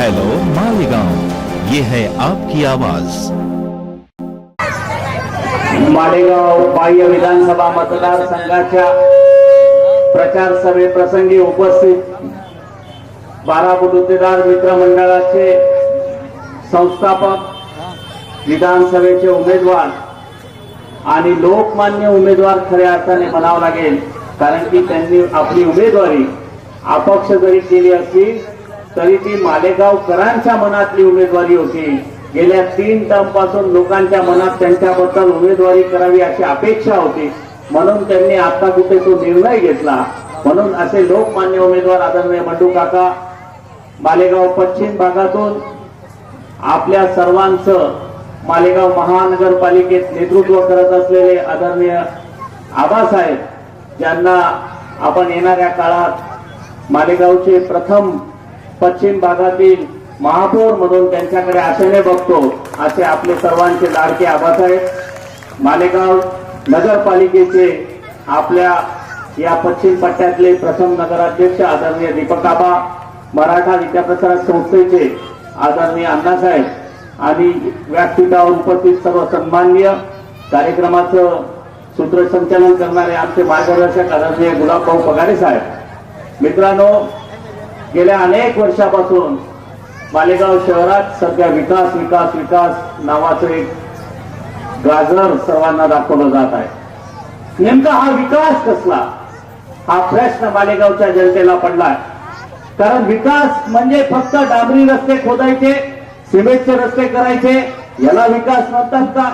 Hello Malegaon ये है आपकी आवाज मालेगाव बाह्य विधानसभा मतदारसंघाच्या प्रचार सभेप्रसंगी उपस्थित बारा बुलुतेदार मित्रमंडळाचे संस्थापक विधानसभेचे उमेदवार आणि लोकमान्य उमेदवार खऱ्या अर्थाने म्हणावं लागेल कारण की त्यांनी आपली उमेदवारी अपक्ष जरी केली असली तरी ती मालेगावकरांच्या मनातली उमेदवारी होती. गेल्या तीन टर्मपासून लोकांच्या मनात त्यांच्याबद्दल उमेदवारी करावी अशी अपेक्षा होती. म्हणून त्यांनी आता कुठे तो निर्णय घेतला. म्हणून असे लोकमान्य उमेदवार आदरणीय बंडू काका मालेगाव पश्चिम भागातून आपल्या सर्वांचं मालेगाव महानगरपालिकेत नेतृत्व करत असलेले आदरणीय आबासाहेब ज्यांना आपण येणाऱ्या काळात मालेगावचे प्रथम पश्चिम भागातील महापौर म्हणून त्यांच्याकडे आशेने बघतो असे आपले सर्वांचे लाडके आबासाहेब. मालेगाव नगरपालिकेचे आपल्या या पश्चिम पट्ट्यातले प्रथम नगराध्यक्ष आदरणीय दीपक आबा मराठा विद्याप्रसारक संस्थेचे आदरणीय अण्णासाहेब आणि व्यासपीठावर उपस्थित सर्व सन्माननीय कार्यक्रमाचं सूत्रसंचालन करणारे आमचे मार्गदर्शक आदरणीय गुलाबभाऊ पगारे साहेब. मित्रांनो गेल्या अनेक वर्षापासून मालेगाव शहरात सध्या विकास विकास विकास नावाचं एक गाजर सर्वांना दाखवलं जात आहे. नेमका हा विकास कसला? हा प्रश्न मालेगावच्या जनतेला पडलाय. कारण विकास म्हणजे फक्त डांबरी रस्ते खोदायचे सिमेंटचे रस्ते करायचे याला विकास म्हणतात का?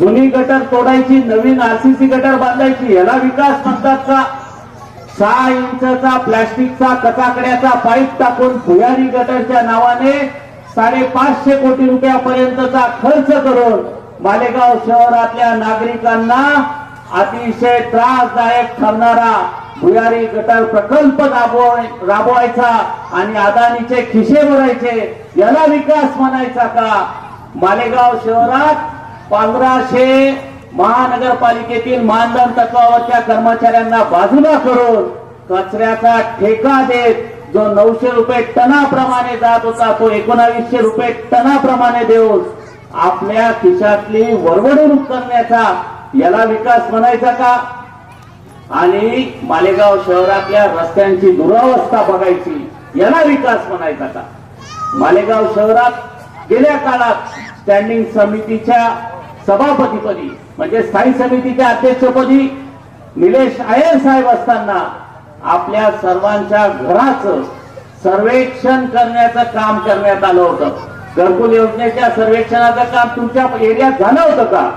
जुनी गटर तोडायची नवीन आरसीसी गटर बांधायची याला विकास म्हणतात का? सहा इंचचा प्लास्टिकचा कचाकड्याचा पाईप टाकून भुयारी गटरच्या नावाने साडेपाचशे कोटी रुपयापर्यंतचा खर्च करून मालेगाव शहरातल्या नागरिकांना अतिशय त्रासदायक ठरणारा भुयारी गटर प्रकल्प राबवाय- राबवायचा आणि अदानीचे खिशे भरायचे याला विकास म्हणायचा का? मालेगाव शहरात पंधराशे महानगरपालिकेतील मानधन तत्वावरच्या कर्मचाऱ्यांना बाजूला करून कचऱ्याचा ठेका देत जो नऊशे रुपये टनाप्रमाणे जात होता तो एकोणावीसशे रुपये टनाप्रमाणे देऊन आपल्या खिशातली वरवडणूक करण्याचा याला विकास म्हणायचा का? आणि मालेगाव शहरातल्या रस्त्यांची दुरावस्था बघायची याला विकास म्हणायचा का? मालेगाव शहरात गेल्या काळात स्टँडिंग समितीच्या सभापतीपदी म्हणजे स्थायी समितीच्या अध्यक्षपदी निलेश आयर साहेब असताना आपल्या सर्वांच्या घराचं सर्वेक्षण करण्याचं काम करण्यात आलं होतं. घरकुल योजनेच्या सर्वेक्षणाचं काम तुमच्या एरियात झालं होतं का?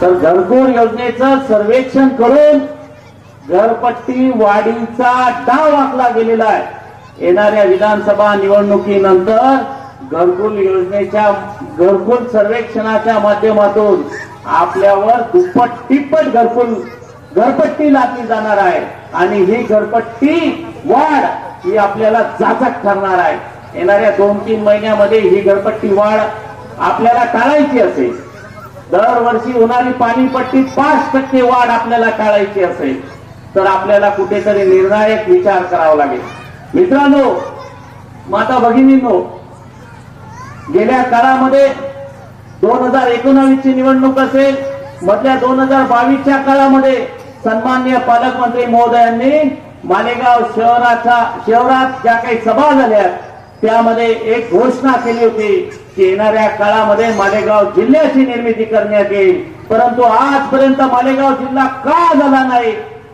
तर घरकुल योजनेचं सर्वेक्षण करून घरपट्टी वाढीचा डाव आखला गेलेला आहे. येणाऱ्या विधानसभा निवडणुकीनंतर घरकुल योजनेच्या घरकुल सर्वेक्षणाच्या माध्यमातून आपल्यावर दुप्पट तिप्पट घरकुल घरपट्टी लादली जाणार आहे. आणि ही घरपट्टी वाढ ही आपल्याला जाचक ठरणार आहे. येणाऱ्या दोन तीन महिन्यामध्ये ही घरपट्टी वाढ आपल्याला टाळायची असेल. दरवर्षी होणारी पाणीपट्टी पाच टक्के वाढ आपल्याला टाळायची असेल. तर आपल्याला कुठेतरी निर्णायक विचार करावा लागेल. मित्रांनो माता भगिनींनो गेल्या काळामध्ये दोन हजार एकोणावीस ची निवडणूक असेल मधल्या दोन हजार बावीसच्या काळामध्ये सन्मान्य पालकमंत्री महोदयांनी मालेगाव शहराच्या शहरात ज्या काही सभा झाल्या त्यामध्ये एक घोषणा केली होती की येणाऱ्या काळामध्ये मालेगाव जिल्ह्याची निर्मिती करण्यात येईल. परंतु आजपर्यंत मालेगाव जिल्हा का झाला नाही?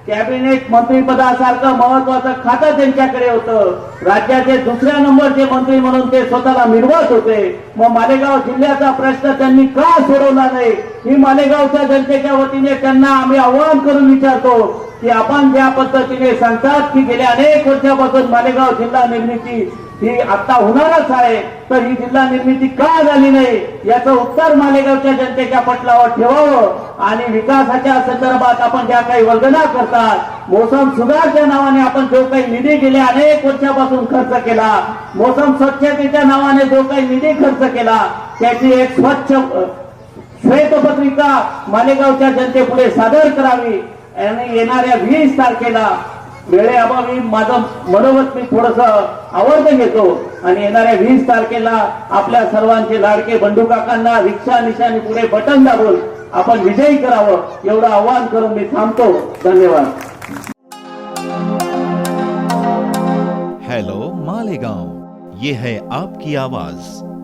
कॅबिनेट मंत्रीपदासारखं महत्वाचं खातं त्यांच्याकडे होतं. राज्याचे दुसऱ्या नंबरचे मंत्री म्हणून ते स्वतःला मिळवत होते. मग मालेगाव जिल्ह्याचा प्रश्न त्यांनी का सोडवला नाही? ही मालेगावच्या जनतेच्या वतीने त्यांना आम्ही आवाहन करून विचारतो की आपण ज्या पद्धतीने सांगतात की गेल्या अनेक वर्षापासून मालेगाव जिल्हा निर्मिती ही आता होणारच आहे. तर ही जिल्हा निर्मिती का झाली नाही? याचं उत्तर मालेगावच्या जनतेच्या पटलावर ठेवावं आणि विकासाच्या संदर्भात आपण ज्या काही वल्गना करतात मोसम सुधारच्या नावाने आपण जो काही निधी गेल्या अनेक वर्षापासून खर्च केला मोसम स्वच्छतेच्या नावाने जो काही निधी खर्च केला त्याची एक स्वच्छ श्वेतपत्रिका मालेगावच्या जनतेपुढे सादर करावी. आणि येणाऱ्या वीस तारखेला वेळेअभावी माझं मनोमत मी थोडस आवडत घेतो. आणि येणाऱ्या वीस तारखेला आपल्या सर्वांचे लाडके बंडू काकांना रिक्षा निशाने पुढे बटन दाबून आपण विजयी करावं एवढं आव्हान करून मी थांबतो. धन्यवाद. हेलो मालेगांव. ये है आपकी आवाज.